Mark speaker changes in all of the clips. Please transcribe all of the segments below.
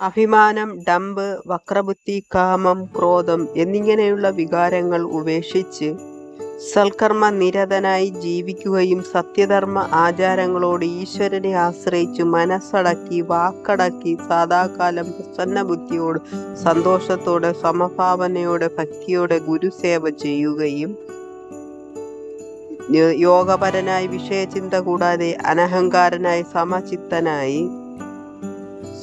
Speaker 1: അഭിമാനം ഡംബ് വക്രബുദ്ധി കാമം ക്രോധം എന്നിങ്ങനെയുള്ള വികാരങ്ങൾ ഉപേക്ഷിച്ച് സൽക്കർമ്മ നിരതനായി ജീവിക്കുകയും സത്യധർമ്മ ആചാരങ്ങളോട് ഈശ്വരനെ ആശ്രയിച്ച് മനസ്സടക്കി വാക്കടക്കി സദാകാലം പ്രസന്ന ബുദ്ധിയോട് സന്തോഷത്തോടെ സമഭാവനയോടെ ഭക്തിയോടെ ഗുരുസേവ ചെയ്യുകയും യോഗപരനായി വിഷയചിന്ത കൂടാതെ അനഹങ്കാരനായി സമചിത്തനായി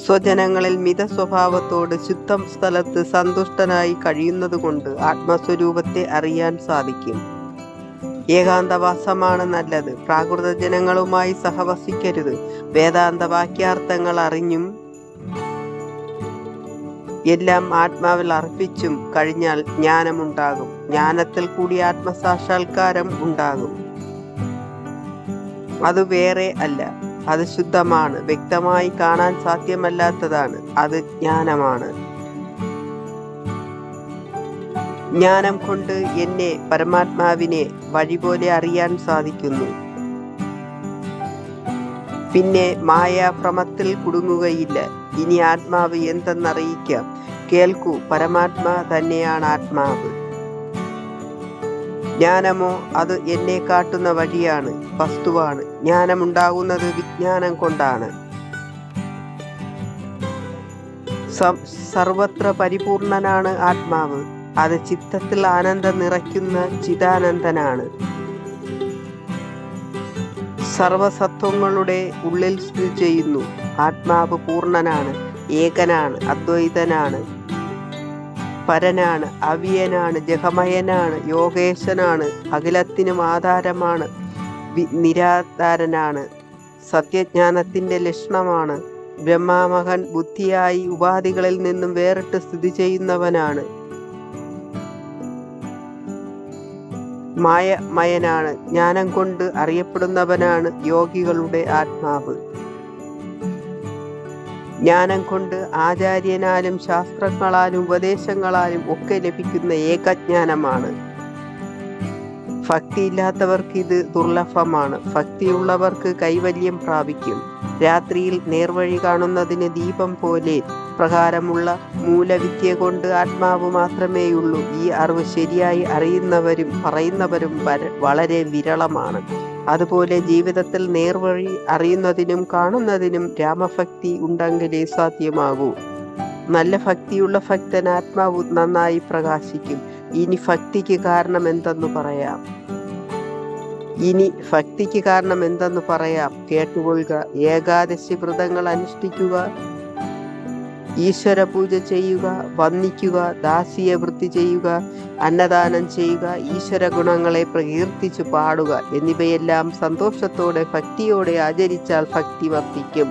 Speaker 1: സ്വജനങ്ങളിൽ മിത സ്വഭാവത്തോട് ശുദ്ധം സ്ഥലത്ത് സന്തുഷ്ടനായി കഴിയുന്നതുകൊണ്ട് ആത്മസ്വരൂപത്തെ അറിയാൻ സാധിക്കും. ഏകാന്തവാസമാണ് നല്ലത്. പ്രാകൃത ജനങ്ങളുമായി സഹവസിക്കരുത്. വേദാന്ത വാക്യാർത്ഥങ്ങൾ അറിഞ്ഞും എല്ലാം ആത്മാവിൽ അർപ്പിച്ചും കഴിഞ്ഞാൽ ജ്ഞാനമുണ്ടാകും. ജ്ഞാനത്തിൽ കൂടി ആത്മസാക്ഷാത്കാരം ഉണ്ടാകും. അത് വേറെ അല്ല. അത് ശുദ്ധമാണ്. വ്യക്തമായി കാണാൻ സാധ്യമല്ലാത്തതാണ്. അത് ജ്ഞാനമാണ്. ജ്ഞാനം കൊണ്ട് എന്നെ പരമാത്മാവിനെ വഴി പോലെ അറിയാൻ സാധിക്കുന്നു. പിന്നെ മായാഭ്രമത്തിൽ കുടുങ്ങുകയില്ല. ഇനി ആത്മാവ് എന്തെന്നറിയിക്കാം. കേൾക്കൂ പരമാത്മാ തന്നെയാണ് ആത്മാവ്. ജ്ഞാനമോ അത് എന്നെ കാട്ടുന്ന വഴിയാണ് വസ്തുവാണ്. ജ്ഞാനമുണ്ടാകുന്നത് വിജ്ഞാനം കൊണ്ടാണ്. സർവത്ര പരിപൂർണനാണ് ആത്മാവ്. അത് ചിത്തത്തിൽ ആനന്ദം നിറയ്ക്കുന്ന ചിദാനന്ദനാണ്. സർവസത്വങ്ങളുടെ ഉള്ളിൽ സ്ഥിതി ചെയ്യുന്നു. ആത്മാവ് പൂർണനാണ് ഏകനാണ് അദ്വൈതനാണ്. പരനാണ് അവിയനാണ് ജഹമയനാണ് യോഗേശനാണ് അഖിലത്തിനും ആധാരമാണ് നിരാധാരനാണ് സത്യജ്ഞാനത്തിന്റെ ലക്ഷണമാണ് ബ്രഹ്മാമഹൻ ബുദ്ധിയായി ഉപാധികളിൽ നിന്നും വേറിട്ട് സ്ഥിതി ചെയ്യുന്നവനാണ്. മായമയനാണ് ജ്ഞാനം കൊണ്ട് അറിയപ്പെടുന്നവനാണ് യോഗികളുടെ ആത്മാവ്. ജ്ഞാനം കൊണ്ട് ആചാര്യനാലും ശാസ്ത്രങ്ങളാലും ഉപദേശങ്ങളാലും ഒക്കെ ലഭിക്കുന്ന ഏകജ്ഞാനമാണ്. ഭക്തിയില്ലാത്തവർക്ക് ഇത് ദുർലഭമാണ്. ഭക്തിയുള്ളവർക്ക് കൈവല്യം പ്രാപിക്കും. രാത്രിയിൽ നേർവഴി കാണുന്നതിന് ദീപം പോലെ പ്രകാരമുള്ള മൂലവിദ്യ കൊണ്ട് ആത്മാവ് മാത്രമേയുള്ളൂ. ഈ അറിവ് ശരിയായി അറിയുന്നവരും പറയുന്നവരും വളരെ വിരളമാണ്. അതുപോലെ ജീവിതത്തിൽ നേർവഴി അറിയുന്നതിനും കാണുന്നതിനും രാമഭക്തി ഉണ്ടെങ്കിലേ സാധ്യമാകൂ. നല്ല ഭക്തിയുള്ള ഭക്തൻ ആത്മാവ് നന്നായി പ്രകാശിക്കും. ഇനി ഭക്തിക്ക് കാരണം എന്തെന്ന് പറയാം? ഇനി ഭക്തിക്ക് കാരണം എന്തെന്ന് പറയാം? കേട്ടുകൊള്ളുക. ഏകാദശി വ്രതങ്ങൾ അനുഷ്ഠിക്കുക. ഈശ്വര പൂജ ചെയ്യുക വന്ദിക്കുക ദാസിയ വൃത്തി ചെയ്യുക അന്നദാനം ചെയ്യുക ഈശ്വര ഗുണങ്ങളെ പ്രകീർത്തിച്ചു പാടുക എന്നിവയെല്ലാം സന്തോഷത്തോടെ ഭക്തിയോടെ ആചരിച്ചാൽ ഭക്തി വർദ്ധിക്കും.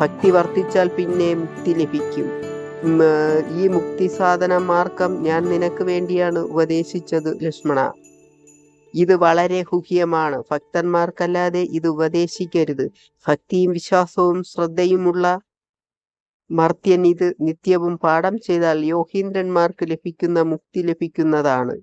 Speaker 1: ഭക്തി വർദ്ധിച്ചാൽ പിന്നെ മുക്തി ലഭിക്കും. ഈ മുക്തി സാധന മാർഗം ഞാൻ നിനക്ക് വേണ്ടിയാണ് ഉപദേശിച്ചത് ലക്ഷ്മണ. ഇത് വളരെ ഹുഹ്യമാണ്. ഭക്തന്മാർക്കല്ലാതെ ഇത് ഉപദേശിക്കരുത്. ഭക്തിയും വിശ്വാസവും ശ്രദ്ധയുമുള്ള മർത്യൻ ഇത് നിത്യവും പാഠം ചെയ്താൽ യോഗീന്ദ്രന്മാർക്ക് ലഭിക്കുന്ന മുക്തി ലഭിക്കുന്നതാണ്.